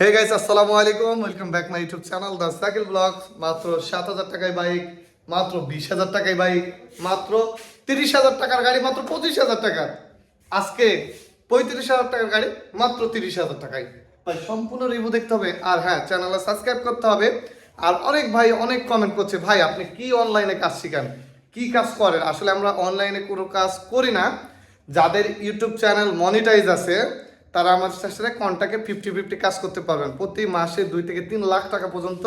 হে guys আসসালামু আলাইকুম welcome back my YouTube channel the cycle blog মাত্র সাত হাজার টাকায় বাইক মাত্র বিশ হাজার টাকায় বাইক মাত্র তিরিশ হাজার টাকার গাড়ি, মাত্র পঁচিশ হাজার টাকা। আজকে পঁয়ত্রিশ হাজার টাকার গাড়ি, মাত্র তিরিশ হাজার টাকায়। ভাই, সম্পূর্ণ রিভিউ দেখতে হবে। আর হ্যাঁ চ্যানেলে সাবস্ক্রাইব করতে হবে। আর অনেক ভাই অনেক কমেন্ট করছে, ভাই, আপনি কি অনলাইনে কাজ শিখান? কি কাজ করেন? আসলে আমরা অনলাইনে কোনো কাজ করি না। যাদের ইউটিউব চ্যানেল মনিটাইজ আছে তারা আমাদের সাথে কন্ট্যাক্টে ফিফটি ফিফটি কাজ করতে পারবেন। প্রতি মাসে দুই থেকে তিন লাখ টাকা পর্যন্ত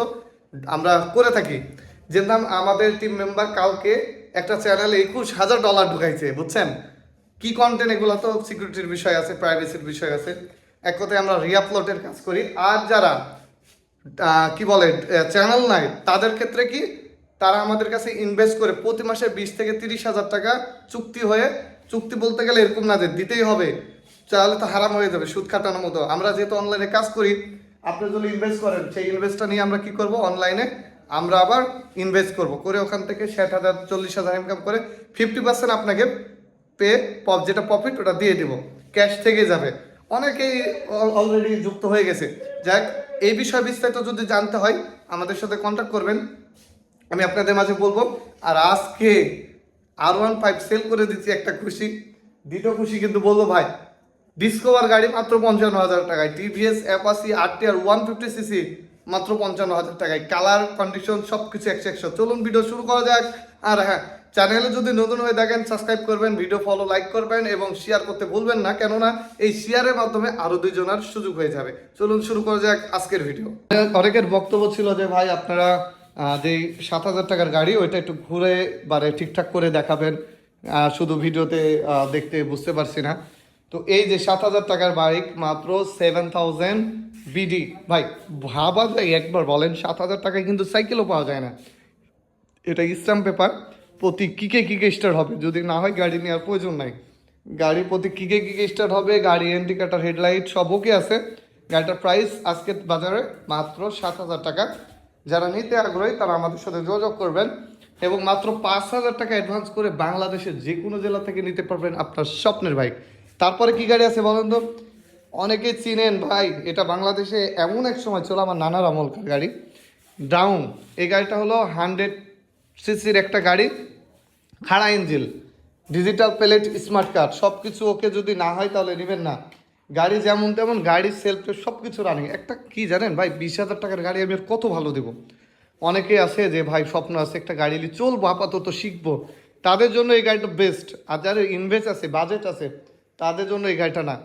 আমরা করে থাকি। যে নাম আমাদের টিম মেম্বার কালকে একটা চ্যানেলে একুশ হাজার ডলার ঢুকাইছে, বুঝছেন? কি কন্টেন্ট এগুলো তো সিকিউরিটির বিষয় আছে প্রাইভেসির বিষয় আছে। এক কথায় আমরা রিআপলোডের কাজ করি। আর যারা কি বলে চ্যানেল নাই, তাদের ক্ষেত্রে কি, তারা আমাদের কাছে ইনভেস্ট করে প্রতি মাসে বিশ থেকে তিরিশ হাজার টাকা চুক্তি হয়ে, চুক্তি বলতে গেলে এরকম না যে দিতেই হবে। তাহলে তো হারাম হয়ে যাবে, সুদ খাটানোর মতো। আমরা যেহেতু অনলাইনে কাজ করি, আপনি যদি ইনভেস্ট করেন, সেই ইনভেস্টটা নিয়ে আমরা কি করব? অনলাইনে আমরা আবার ইনভেস্ট করব। করে ওখান থেকে ষাট হাজার, চল্লিশ হাজার ইনকাম করে ফিফটি পার্সেন্ট আপনাকে পে পপ যেটা প্রফিট ওটা দিয়ে দিব। ক্যাশ থেকে যাবে। অনেকেই অলরেডি যুক্ত হয়ে গেছে। যাক, এই বিষয়ে বিস্তারিত যদি জানতে হয়, আমাদের সাথে কন্ট্যাক্ট করবেন। আমি আপনাদের মাঝে বলব, আর আজকে আর ওয়ান ফাইভ সেল করে দিচ্ছি একটা খুশি। দ্বিতীয় খুশি কিন্তু বলব ভাই। ডিসকভার গাড়ি মাত্র পঞ্চান্ন হাজার টাকায়। TVS Apache R T R one fifty cc মাত্র পঞ্চান্ন হাজার টাকায়। কালার কন্ডিশন সব কিছু একশো একশো চলুন ভিডিও শুরু করা যাক। আর হ্যাঁ চ্যানেলে যদি নতুন হয়ে দেখেন সাবস্ক্রাইব করবেন ভিডিও ফলো লাইক করবেন এবং শেয়ার করতে ভুলবেন না। কেননা, এই শেয়ারের মাধ্যমে আরও দুইজনের সুযোগ হয়ে যাবে। চলুন শুরু করা যাক আজকের ভিডিও অনেকের বক্তব্য ছিল যে, ভাই, আপনারা যে সাত হাজার টাকার গাড়ি, ওইটা একটু ঘুরে বারে ঠিকঠাক করে দেখাবেন। শুধু ভিডিওতে দেখতে বুঝতে পারছি না। তো এই যে সাত হাজার টাকার বাইক মাত্র সেভেন থাউজেন্ড বিডি ভাই, ভাবা যায়, একবার বলেন, সাত হাজার টাকায় কিন্তু সাইকেলও পাওয়া যায় না। এটা স্ট্যাম্প পেপার প্রতি কিকে কিকে স্টার্ট হবে। যদি না হয় গাড়ি নেওয়ার প্রয়োজন নাই। গাড়ি প্রতি কিকে কিকে স্টার্ট হবে, গাড়ি ইন্ডিকেটার হেডলাইট সব ওকে আছে। গাড়িটার প্রাইস আজকে বাজারে মাত্র সাত হাজার টাকা। যারা নিতে আগ্রহী, তারা আমাদের সাথে যোগাযোগ করবেন এবং মাত্র পাঁচ হাজার টাকা অ্যাডভান্স করে বাংলাদেশের যে কোনো জেলা থেকে নিতে পারবেন আপনার স্বপ্নের বাইক তারপরে কি গাড়ি আছে বলেন তো? অনেকে চিনেন, ভাই, এটা বাংলাদেশে এমন এক সময় ছিল আমার নানার আমলকার গাড়ি? ডাউন এই গাড়িটা হলো হান্ড্রেড সিসির একটা গাড়ি, খাড়া engine digital plate smart card সব কিছু ওকে যদি না হয় তাহলে নেবেন না। গাড়ি যেমন তেমন গাড়ির সেলফ সব কিছু রানিং একটা কি জানেন ভাই, বিশ হাজার টাকার গাড়ি আমি কত ভালো দেবো? অনেকে আছে যে, ভাই, স্বপ্ন আছে একটা গাড়ি নিয়ে চলবো, আপাতত শিখব। তাদের জন্য এই গাড়িটা বেস্ট আর যাদের ইনভেস্ট আছে বাজেট আছে তাদের জন্য এই গাড়িটা না।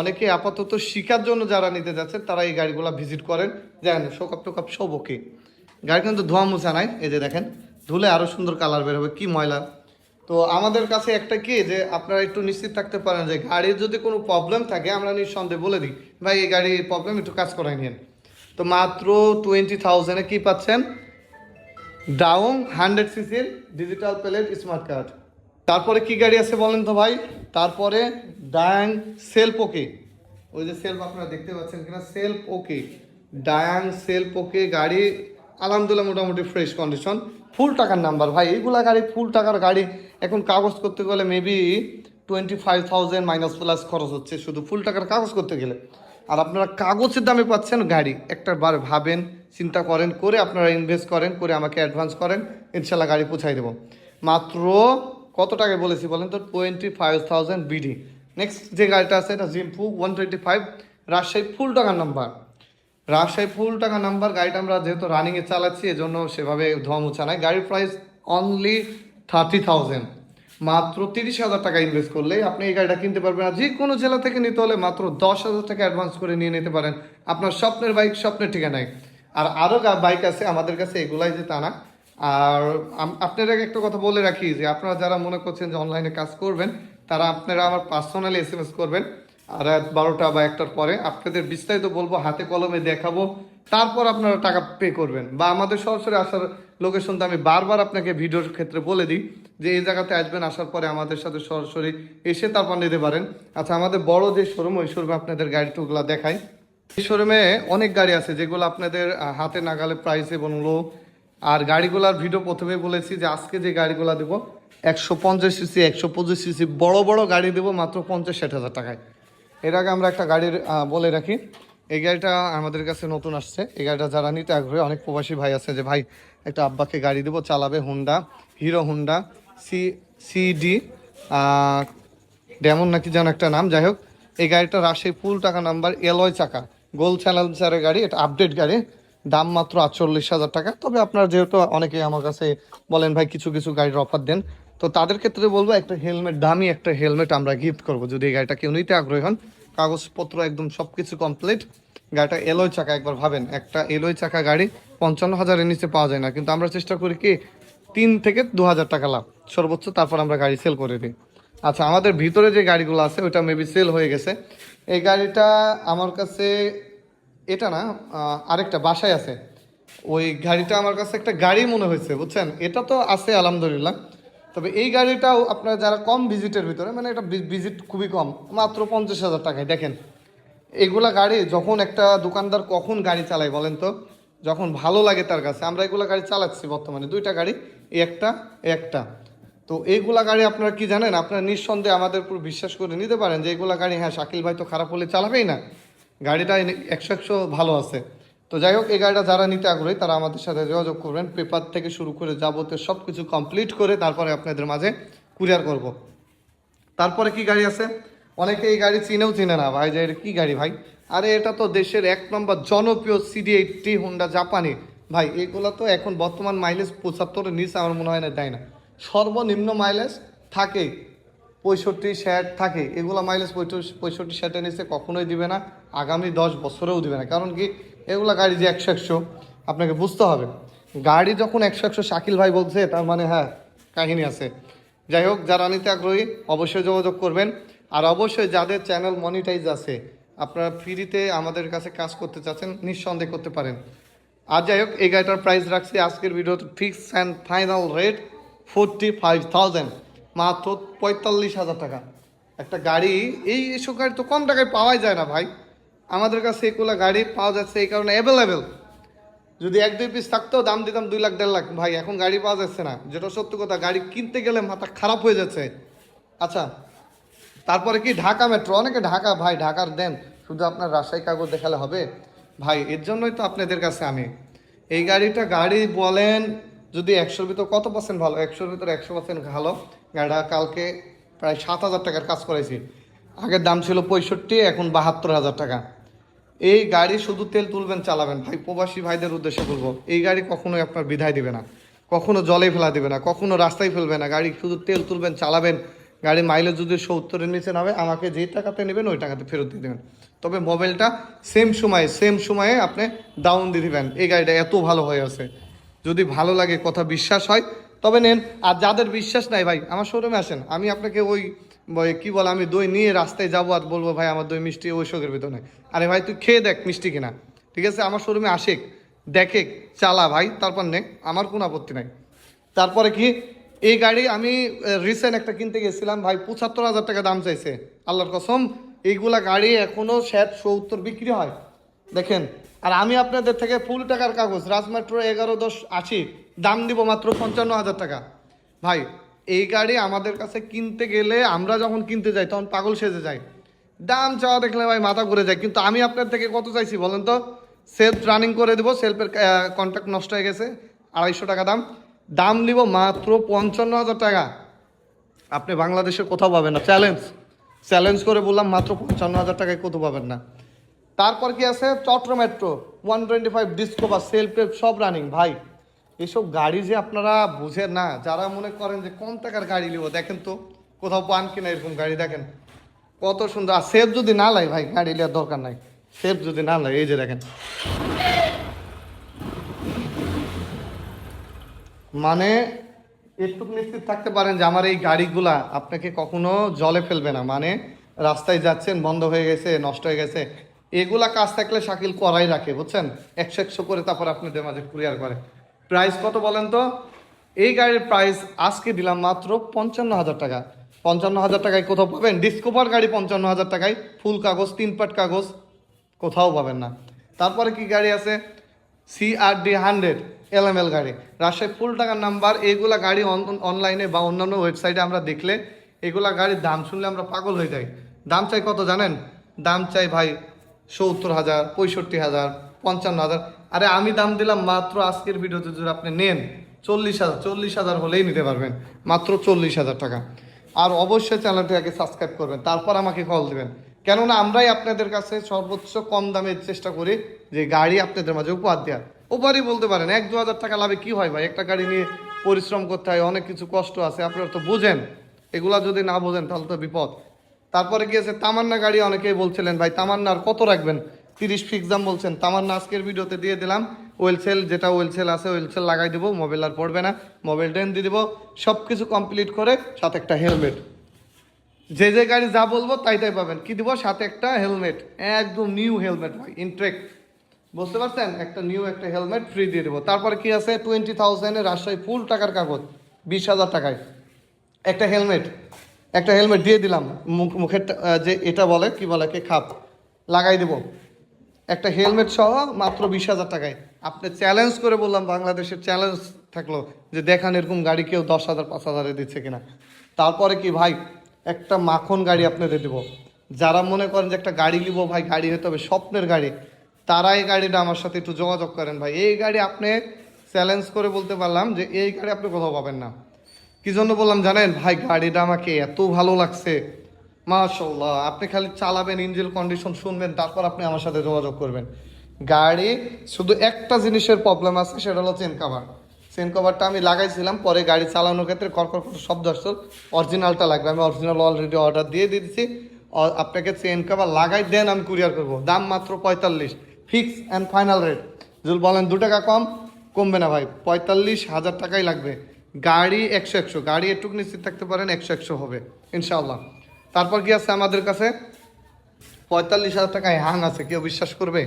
অনেকে আপাতত শিকার জন্য যারা নিতে যাচ্ছে তারা এই গাড়িগুলো ভিজিট করেন। জানেন শোকাপ টোকাপ সব ওকে গাড়ি কিন্তু ধোয়া মুছা নাই, এই যে দেখেন। ধুলে আরও সুন্দর কালার বের হবে, কি ময়লা। তো আমাদের কাছে একটা কি, যে আপনারা একটু নিশ্চিত থাকতে পারেন যে গাড়ির যদি কোনো প্রবলেম থাকে, আমরা নিঃসন্দেহে বলে দিই, ভাই, এই গাড়ির প্রবলেম একটু কাজ করাই নিন তো মাত্র টোয়েন্টি থাউজেন্ডে কী পাচ্ছেন? ডাউন হান্ড্রেড সিসির ডিজিটাল প্লেট স্মার্ট কার্ড তারপরে কি গাড়ি আছে বলেন তো ভাই? তারপরে ডায়াং সেলফ ওকে ওই যে সেলফ আপনারা দেখতে পাচ্ছেন কিনা? সেলফ ওকে ডায়াং সেলফ ওকে গাড়ি, আলহামদুলিল্লাহ মোটামুটি ফ্রেশ কন্ডিশন ফুল টাকার নাম্বার ভাই, এইগুলা গাড়ি ফুল টাকার গাড়ি। এখন কাগজ করতে গেলে maybe twenty five thousand minus plus খরচ হচ্ছে শুধু ফুল টাকার কাগজ করতে গেলে। আর আপনারা কাগজের দামে পাচ্ছেন গাড়ি। একটা বার ভাবেন, চিন্তা করেন, করে আপনারা ইনভেস্ট করেন, করে আমাকে অ্যাডভান্স করেন, ইনশাল্লাহ গাড়ি পৌঁছাই দেবো। মাত্র কত টাকায় বলেছি বলেন তো? Twenty five thousand BD next যে গাড়িটা আছে, এটা জিম্পু one twenty five Rajshahi full টাকার নাম্বার রাজশাহী ফুল টাকা নাম্বার গাড়িটা আমরা যেহেতু রানিংয়ে চালাচ্ছি, এজন্য সেভাবে ধোয়া মোছা নাই। গাড়ির প্রাইস অনলি থার্টি থাউজেন্ড মাত্র তিরিশ হাজার টাকা ইনভেস্ট করলে আপনি এই গাড়িটা কিনতে পারবেন আর যে কোনো জেলা থেকে নিতে হলে মাত্র দশ হাজার টাকা অ্যাডভান্স করে নিয়ে নিতে পারেন। আপনার স্বপ্নের বাইক স্বপ্নের ঠিকানায়। আর আরও বাইক আছে আমাদের কাছে, এগুলাই যে তা না। আর আপনারা একটা কথা বলে রাখি যে আপনারা যারা মনে করছেন যে অনলাইনে কাজ করবেন, তারা আপনারা আমার পার্সোনালি এস এম এস করবেন। আর রাত বারোটা বা একটার পরে আপনাদের বিস্তারিত বলব, হাতে কলমে দেখাবো। তারপর আপনারা টাকা পে করবেন। বা আমাদের সরাসরি আসার লোকেশনটা আমি বারবার আপনাকে ভিডিওর ক্ষেত্রে বলে দিই যে এই জায়গাতে আসবেন, আসার পরে আমাদের সাথে সরাসরি এসে তারপর নিতে পারেন। আচ্ছা আমাদের বড় যে শোরুম ওই শোরুমে আপনাদের গাড়িটুগুলো দেখায় এই শোরুমে অনেক গাড়ি আছে যেগুলো আপনাদের হাতে নাগালে প্রাইসে এবং লো আর গাড়িগুলার ভিডিও প্রথমে বলেছি যে আজকে যে গাড়িগুলো দেবো, একশো পঞ্চাশ সিসি একশো পঁচিশ সিসি বড় বড় গাড়ি দেবো মাত্র পঞ্চাশ ষাট হাজার টাকায়। এর আগে আমরা একটা গাড়ির বলে রাখি, এই গাড়িটা আমাদের কাছে নতুন আসছে। এই গাড়িটা যারা নিতে আগ্রহী, অনেক প্রবাসী ভাই আছে যে, ভাই, একটা আব্বাকে গাড়ি দেবো, চালাবে Honda Hero Honda C CD demon নাকি যেন একটা নাম, যাই হোক। এই গাড়িটা রাজশাহী ফুল টাকা নাম্বার এলয় চাকা, গোল চ্যালেঞ্জারের গাড়ি, এটা আপডেট গাড়ি। দাম মাত্র আটচল্লিশ হাজার টাকা। তবে আপনার যেহেতু অনেকে আমার কাছে বলেন, ভাই, কিছু কিছু গাড়ির অফার দেন। তো তাদের ক্ষেত্রে বলব, একটা হেলমেট দামি একটা হেলমেট আমরা গিফট করব। যদি এই গাড়িটা কেউ নিতে আগ্রহী হন, কাগজপত্র একদম সব কিছু কমপ্লিট গাড়িটা এলোয় চাকা, একবার ভাবেন, একটা এলোয় চাকা গাড়ি পঞ্চান্ন হাজারের নিচে পাওয়া যায় না। কিন্তু আমরা চেষ্টা করি কি, তিন থেকে দু হাজার টাকা লাভ, সর্বোচ্চ তারপর আমরা গাড়ি সেল করে দিই। আচ্ছা আমাদের ভিতরে যে গাড়িগুলো আছে, ওইটা মেবি সেল হয়ে গেছে। এই গাড়িটা আমার কাছে এটা না আরেকটা বাসায় আছে। ওই গাড়িটা আমার কাছে একটা গাড়ি মনে হয়েছে, বুঝছেন? এটা তো আছে, আলহামদুলিল্লাহ। তবে এই গাড়িটাও আপনারা যারা কম ভিজিটের ভিতরে মানে এটা ভিজিট খুবই কম, মাত্র পঞ্চাশ হাজার টাকায়, দেখেন। এগুলা গাড়ি যখন একটা দোকানদার কখন গাড়ি চালায় বলেন তো? যখন ভালো লাগে তার কাছে। আমরা এগুলা গাড়ি চালাচ্ছি বর্তমানে, দুইটা গাড়ি একটা একটা। তো এইগুলা গাড়ি আপনারা কি জানেন? আপনারা নিঃসন্দেহে আমাদের উপর বিশ্বাস করে নিতে পারেন যে এগুলা গাড়ি হ্যাঁ শাকিল ভাই তো খারাপ হলে চালাবেই না। গাড়িটা একশো একশো ভালো আছে। তো যাই হোক, এই গাড়িটা যারা নিতে আগ্রহী, তারা আমাদের সাথে যোগাযোগ করবেন। পেপার থেকে শুরু করে যাবতীয় সব কিছু কমপ্লিট করে তারপরে আপনাদের মাঝে কুরিয়ার করব। তারপরে কি গাড়ি আছে? অনেকে এই গাড়ি চিনেও চিনে না। ভাই, যে এটা কি গাড়ি ভাই? আরে, এটা তো দেশের এক নম্বর জনপ্রিয় সিডি এইটটি হুন্ডা জাপানি ভাই, এগুলো তো এখন বর্তমান মাইলেজ পঁচাত্তরের নিচে আমার মনে হয় না, দেয় না। সর্বনিম্ন মাইলেজ থাকে, পঁয়ষট্টি ষাট থাকে। এগুলো মাইলেজ পঁয়ষট্টি ষাটের নিচে কখনোই দিবে না। আগামী দশ বছরেও দিবে না। কারণ কি, এগুলো গাড়ি যে একশো একশো, আপনাকে বুঝতে হবে। গাড়ি যখন একশো একশো শাকিল ভাই বলছে, তার মানে হ্যাঁ কাহিনী আছে। যাই হোক, যারা নিতে আগ্রহী, অবশ্যই যোগাযোগ করবেন। আর অবশ্যই যাদের চ্যানেল মনিটাইজ আছে, আপনারা ফ্রিতে আমাদের কাছে কাজ করতে চাচ্ছেন, নিঃসন্দেহ করতে পারেন। আর যাই হোক, এই গাড়িটার প্রাইস রাখছি আজকের ভিডিওতে fix and final rate forty five thousand মাত্র পঁয়তাল্লিশ হাজার টাকা। একটা গাড়ি, এই এসব গাড়ি তো কম টাকায় পাওয়াই যায় না ভাই। আমাদের কাছে এগুলো গাড়ি পাওয়া যাচ্ছে এই কারণে অ্যাভেলেবেল যদি এক, দুই পিস থাকতো, দাম দিতাম দুই লাখ, দেড় লাখ। ভাই, এখন গাড়ি পাওয়া যাচ্ছে না। যেটা সত্য কথা, গাড়ি কিনতে গেলে মাথা খারাপ হয়ে যাচ্ছে। আচ্ছা তারপরে কি ঢাকা মেট্রো অনেকে ঢাকা, ভাই, ঢাকার দেন। শুধু আপনার রাজশাহী কাগজ দেখালে হবে। ভাই, এর জন্যই তো আপনাদের কাছে আমি। এই গাড়িটা গাড়ি বলেন, যদি একশোর ভিতর কত পার্সেন্ট ভালো? একশোর ভিতর একশো পার্সেন্ট ভালো। গাড়িটা কালকে প্রায় সাত হাজার টাকার কাজ করেছি। আগের দাম ছিল পঁয়ষট্টি, এখন বাহাত্তর হাজার টাকা। এই গাড়ি শুধু তেল তুলবেন, চালাবেন। ভাই, প্রবাসী ভাইদের উদ্দেশ্যে বলব, এই গাড়ি কখনোই আপনার বিধায় দিবে না। কখনো জলে ফেলা দিবে না, কখনো রাস্তায় ফেলবে না। গাড়ি শুধু তেল তুলবেন, চালাবেন। গাড়ির মাইলেজ যদি সত্তরের নিচে নামে, আমাকে যেই টাকাতে নেবেন, ওই টাকাতে ফেরত দিয়ে দেবেন। তবে মোবাইলটা সেম সময়ে সেম সময়ে আপনি ডাউন দিয়ে দিবেন। এই গাড়িটা এত ভালো হয়ে আছে। যদি ভালো লাগে, কথা বিশ্বাস হয়, তবে নেন। আর যাদের বিশ্বাস নাই, ভাই, আমার শোরুমে আসেন। আমি আপনাকে ওই কি বলে, আমি দই নিয়ে রাস্তায় যাব আর বলব, ভাই, আমার দই মিষ্টি ওই শোকের ভিতরে আরে ভাই, তুই খেয়ে দেখ মিষ্টি কিনা। ঠিক আছে, আমার শোরুমে আসে দেখে চালা ভাই, তারপর নে, আমার কোনো আপত্তি নাই। তারপরে কি, এই গাড়ি আমি রিসেন্ট একটা কিনতে গেছিলাম, ভাই, পঁচাত্তর হাজার টাকা দাম চাইছে, আল্লাহর কসম। এইগুলা গাড়ি এখনও ষাট, সত্তর বিক্রি হয়। দেখেন, আর আমি আপনাদের থেকে ফুল টাকার কাগজ রাজমেট্রো এগারো, দশ, আশি, দাম দিব মাত্র পঞ্চান্ন হাজার টাকা। ভাই এই গাড়ি আমাদের কাছে কিনতে গেলে আমরা যখন কিনতে যাই, তখন পাগল সেজে যাই দাম চাওয়া দেখলে ভাই মাথা ঘুরে যায়। কিন্তু আমি আপনার থেকে কত চাইছি বলেন তো? সেলফ রানিং করে দেবো সেলফের কন্ট্যাক্ট নষ্ট হয়ে গেছে, আড়াইশো টাকা দাম। দাম নিব মাত্র পঞ্চান্ন হাজার টাকা। আপনি বাংলাদেশে কোথাও পাবেন না। চ্যালেঞ্জ চ্যালেঞ্জ করে বললাম মাত্র পঞ্চান্ন হাজার টাকায় কোথাও পাবেন না। তারপর কি আছে? চট্র metro one twenty five Discover self সব রানিং ভাই এসব গাড়ি যে আপনারা বুঝেন না, যারা মনে করেন যে কম টাকার গাড়ি নিব, দেখেন তো কোথাও পান কিনা এরকম গাড়ি, দেখেন। কত সুন্দর, আর সেফ যদি না লাই ভাই, গাড়ি নেওয়ার দরকার নাই। সেফ যদি না লাই এই যে দেখেন। মানে একটু নিশ্চিত থাকতে পারেন যে আমার এই গাড়িগুলা আপনাকে কখনো জলে ফেলবে না। মানে রাস্তায় যাচ্ছেন, বন্ধ হয়ে গেছে, নষ্ট হয়ে গেছে, এগুলা কাজ থাকলে শাকিল করাই রাখে, বুঝছেন? একশো একশো করে তারপর আপনাদের মাঝে কুরিয়ার করে। প্রাইস কত বলেন তো? এই গাড়ির প্রাইস আজকে দিলাম মাত্র পঞ্চান্ন হাজার টাকা। পঞ্চান্ন হাজার টাকায় কোথাও পাবেন? ডিসকোভার গাড়ি পঞ্চান্ন হাজার টাকায়, ফুল কাগজ, তিন পাট কাগজ, কোথাও পাবেন না। তারপরে কি গাড়ি আছে? সিআরডি হান্ড্রেড এলএমএল গাড়ি। রাজশাহী ফুল টাকার নাম্বার এইগুলা গাড়ি অনলাইনে বা অন্যান্য ওয়েবসাইটে আমরা দেখলে এগুলা গাড়ির দাম শুনলে আমরা পাগল হয়ে যাই। দাম চাই কত জানেন? দাম চাই ভাই সত্তর হাজার, পঁয়ষট্টি হাজার, পঞ্চান্ন হাজার। আরে আমি দাম দিলাম মাত্র আজকের ভিডিওতে যদি আপনি নেন, চল্লিশ হাজার চল্লিশ হাজার হলেই নিতে পারবেন। মাত্র চল্লিশ হাজার টাকা। আর অবশ্যই চ্যানেলটি আগে সাবস্ক্রাইব করবেন, তারপর আমাকে কল দেবেন। কেননা আমরাই আপনাদের কাছে সর্বোচ্চ কম দামের চেষ্টা করি যে গাড়ি আপনাদের মাঝে উপহার দেওয়ার। উপহারই বলতে পারেন, এক দু হাজার টাকা লাভে কি হয় ভাই? একটা গাড়ি নিয়ে পরিশ্রম করতে হয়, অনেক কিছু কষ্ট আছে, আপনারা তো বোঝেন। এগুলা যদি না বোঝেন তাহলে তো বিপদ। তারপরে গিয়েছে, তামান্না গাড়ি অনেকেই বলছিলেন, ভাই তামান্নার কত রাখবেন? তিরিশ ফিক্স দাম বলছেন। তামান্না আজকের ভিডিওতে দিয়ে দিলাম। ওয়েলসেল যেটা ওয়েলসেল আছে ওয়েলসেল লাগাই দেবো মোবাইল আর পড়বে না। মোবাইল ডেন দিয়ে দেবো সব কিছু কমপ্লিট করে সাথে একটা হেলমেট যে যে গাড়ি যা বলব, তাই তাই পাবেন। কি দিব? সাথে একটা হেলমেট একদম নিউ হেলমেট ভাই ইনট্রেক বুঝতে পারছেন? একটা নিউ একটা হেলমেট ফ্রি দিয়ে দেবো। তারপরে কি আছে? টোয়েন্টি থাউজেন্ডের রাজশাহী ফুল টাকার কাগজ, বিশ হাজার টাকায়। একটা হেলমেট একটা হেলমেট দিয়ে দিলাম। মুখ মুখের যে এটা বলে, কি বলে কে খাপ। লাগাই দেবো। একটা হেলমেট সহ মাত্র বিশ হাজার টাকায়। আপনি চ্যালেঞ্জ করে বললাম, বাংলাদেশের চ্যালেঞ্জ থাকল যে দেখান এরকম গাড়ি কেউ দশ হাজার, পাঁচ হাজারে দিচ্ছে কিনা। তারপরে কি ভাই, একটা মাখন গাড়ি আপনাদের দেবো। যারা মনে করেন যে একটা গাড়ি নিবো ভাই, গাড়ি হতে হবে স্বপ্নের গাড়ি তারা এই গাড়িটা আমার সাথে একটু যোগাযোগ করেন ভাই। এই গাড়ি আপনি চ্যালেঞ্জ করে বলতে পারলাম যে এই গাড়ি আপনি কোথাও পাবেন না। কি জন্য বললাম জানেন? ভাই, গাড়িটা আমাকে এত ভালো লাগছে। মাশাল্লাহ আপনি খালি চালাবেন ইঞ্জিন কন্ডিশন, শুনবেন, তারপর আপনি আমার সাথে যোগাযোগ করবেন। গাড়ি, শুধু একটা জিনিসের প্রবলেম আছে, সেটা হলো চেন কাভার চেন কভারটা আমি লাগাইছিলাম, পরে গাড়ি চালানোর ক্ষেত্রে কর্কর কর শব্দ আসছিল অরিজিনালটা লাগবে, আমি অরিজিনাল অলরেডি অর্ডার দিয়ে দিয়েছি। আপনাকে চেন কভার লাগাই, দেন আমি কুরিয়ার করব। দাম মাত্র পঁয়তাল্লিশ ফিক্স অ্যান্ড ফাইনাল রেট যদি বলেন, দু টাকা কম, কমবে না ভাই, পঁয়তাল্লিশ হাজার টাকাই লাগবে। গাড়ি একশো একশো, গাড়ি একটুকু নিশ্চিত থাকতে পারেন, একশো একশো হবে, ইনশাআল্লাহ। তারপর কি আছে আমাদের কাছে? পঁয়তাল্লিশ হাজার টাকায় হাং আছে, কেউ বিশ্বাস করবে?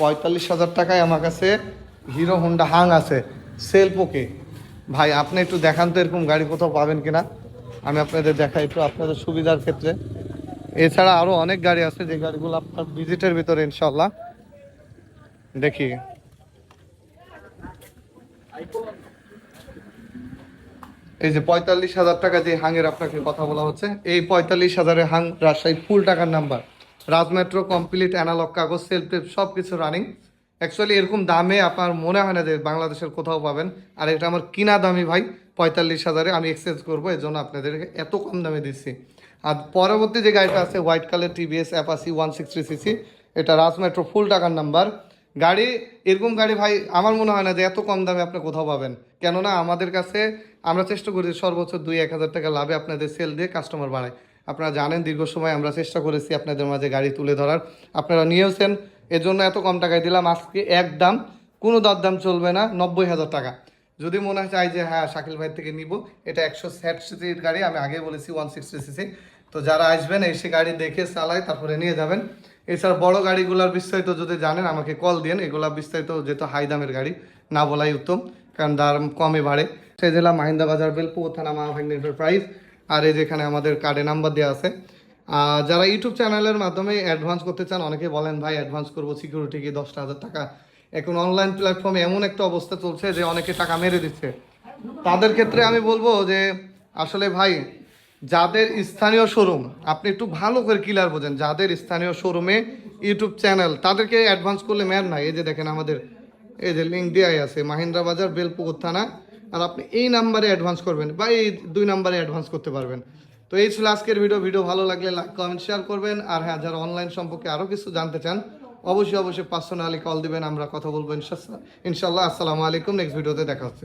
পঁয়তাল্লিশ হাজার টাকায় আমার কাছে হিরো হোন্ডা হাং আছে সেলফ ওকে ভাই, আপনি একটু দেখান তো এরকম গাড়ি কোথাও পাবেন কিনা? আমি আপনাদের দেখাই একটু আপনাদের সুবিধার ক্ষেত্রে। এছাড়া আরও অনেক গাড়ি আছে, যে গাড়িগুলো আপনার ভিজিটের ভিতরে ইনশাল্লাহ দেখি। এই যে পঁয়তাল্লিশ হাজার টাকা যে হাঙের আপনাকে কথা বলা হচ্ছে, এই পঁয়তাল্লিশ হাজারের হাং রাজশাহী ফুল টাকার number. Raj metro complete, analogue, কাগজ, সেলফ টেপ সব কিছু রানিং অ্যাকচুয়ালি এরকম দামে আপনার মনে হয় না যে বাংলাদেশের কোথাও পাবেন। আর এটা আমার কিনা দামি ভাই, পঁয়তাল্লিশ হাজারে আমি এক্সচেঞ্জ করব এর জন্য আপনাদেরকে এত কম দামে দিচ্ছি। আর পরবর্তী যে গাড়িটা আছে white colour TVS Apache one sixty cc এটা রাজ মেট্রো ফুল টাকার নাম্বার। গাড়ি, এরকম গাড়ি ভাই, আমার মনে হয় না যে এত কম দামে আপনি কোথাও পাবেন। কেননা আমাদের কাছে আমরা চেষ্টা করি সর্বোচ্চ দুই, এক হাজার টাকা লাভে আপনাদের সেল দিয়ে কাস্টমার বাড়ায়। আপনারা জানেন, দীর্ঘ সময় আমরা চেষ্টা করেছি আপনাদের মাঝে গাড়ি তুলে ধরার। আপনারা নিয়েওছেন জন্য এত কম টাকায় দিলাম। আজকে এক দাম, কোনো দর দাম চলবে না, নব্বই হাজার টাকা। যদি মনে হয় চাই যে হ্যাঁ শাকিল ভাই থেকে নিব, এটা একশো ষাট সিসির গাড়ি, আমি আগে বলেছি ওয়ান সিক্সটি সিসি। তো যারা আসবেন, এসে গাড়ি দেখে, চালায়, তারপরে নিয়ে যাবেন। এছাড়া বড় গাড়িগুলোর বিস্তারিত যদি জানেন, আমাকে কল দিন এগুলা বিস্তারিত যেহেতু হাই দামের গাড়ি, না বলাই উত্তম, কারণ দাম কমে বাড়ে। সে জেলা মাহিন্দা বাজার বেলপুর থানা মাহভাগ্ন এন্টারপ্রাইজ আর এই যেখানে আমাদের কার্ডে নাম্বার দেওয়া আছে। যারা ইউটিউব চ্যানেলের মাধ্যমে অ্যাডভান্স করতে চান, অনেকে বলেন, ভাই অ্যাডভান্স করব সিকিউরিটি কি দশটা হাজার টাকা? এখন অনলাইন প্ল্যাটফর্মে এমন একটা অবস্থা চলছে যে অনেকে টাকা মেরে দিচ্ছে। তাদের ক্ষেত্রে আমি বলব যে, আসলে ভাই যাদের স্থানীয় শোরুম আপনি একটু ভালো করে ক্লিয়ার বোঝেন, যাদের স্থানীয় শোরুমে ইউটিউব চ্যানেল তাদেরকে অ্যাডভান্স করলে ম্যান নাই। এই যে দেখেন আমাদের, এই যে লিঙ্ক দেওয়াই আছে, মাহিন্দ্রা বাজার, বেলপুকুর থানা। আর আপনি এই নাম্বারে অ্যাডভান্স করবেন বা এই দুই নাম্বারে অ্যাডভান্স করতে পারবেন। তো এই ছিল আজকের ভিডিও ভিডিও ভালো লাগলে লাইক কমেন্ট শেয়ার করবেন। আর হ্যাঁ যারা অনলাইন সম্পর্কে আরও কিছু জানতে চান, অবশ্যই অবশ্যই পার্সোনালি কল দিবেন। আমরা কথা বলব ইনশাল্লাহ ইনশাল্লাহ আসসালামু আলাইকুম। নেক্সট ভিডিওতে দেখা হচ্ছে।